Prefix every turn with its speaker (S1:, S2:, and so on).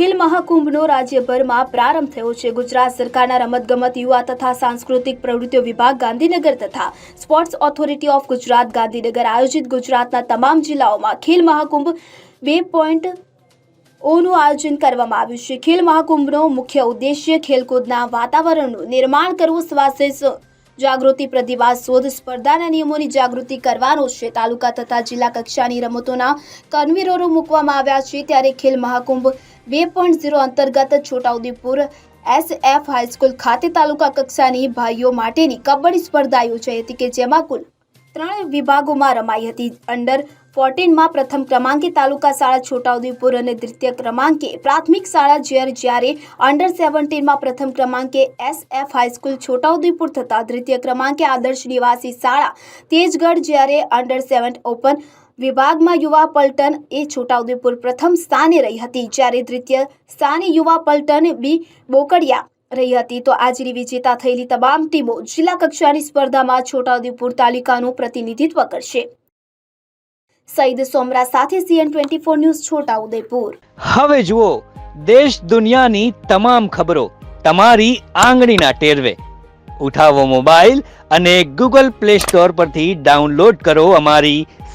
S1: ખેલ મહાકુંભનો રાજ્યભરમાં પ્રારંભ થયો છે. ગુજરાત સરકારના રમતગમત, યુવા તથા સાંસ્કૃતિક પ્રવૃત્તિઓ વિભાગ, ગાંધીનગર તથા sports authority of Gujarat, Gandhinagar આયોજિત ગુજરાતના તમામ જિલ્લાઓમાં ખેલ મહાકુંભ બે પોઈન્ટ ઓનું આયોજન કરવામાં આવ્યું છે. ખેલ મહાકુંભનો મુખ્ય ઉદ્દેશ્ય ખેલકૂદના વાતાવરણનું નિર્માણ કરવું, સ્વાસ્થ્ય જાગૃતિ, પ્રતિભા શોધ, સ્પર્ધાના નિયમોની જાગૃતિ કરવાનો છે. તાલુકા તથા જિલ્લા કક્ષાની રમતોના કન્વીનરો મૂકવામાં આવ્યા છે. ત્યારે ખેલ મહાકુંભ બે પોઈન્ટ ઝીરો અંતર્ગત છોટાઉદેપુર એસએફ હાઈસ્કૂલ ખાતે તાલુકા કક્ષાની ભાઈઓ માટેની કબડ્ડી સ્પર્ધા યોજાઈ હતી કે જેમાં કુલ ત્રણ વિભાગોમાં રમાઈ હતી. અંડર ફોર્ટીનમાં પ્રથમ ક્રમાંકે તાલુકા શાળા છોટાઉદેપુર અને દ્વિતીય ક્રમાંકે પ્રાથમિક શાળા જ્યારે જ્યારે અંડર સેવન્ટીનમાં પ્રથમ ક્રમાંકે એસએફ હાઈસ્કૂલ છોટાઉદેપુર થતા દ્વિતીય ક્રમાંકે આદર્શ નિવાસી શાળા તેજગઢ જ્યારે અંડર સેવન ઓપન વિભાગમાં યુવા પલટન એ છોટાઉદેપુર પ્રથમ સ્થાને રહી હતી, જ્યારે દ્વિતીય સ્થાને યુવા પલટન બી બોકડિયા રહી હતી. તો આજની વિજેતા થયેલી તમામ ટીમો જિલ્લા કક્ષાની સ્પર્ધામાં છોટાઉદેપુર તાલુકાનું પ્રતિનિધિત્વ કરશે. સઈદ સોમરા સાથે CN twenty four news Chhotaudepur.
S2: હવે જુઓ દેશ દુનિયાની તમામ ખબરો તમારી આંગળીના ટેરવે. ઉઠાવો મોબાઈલ અને ગૂગલ પ્લે સ્ટોર પરથી ડાઉનલોડ કરો અમારી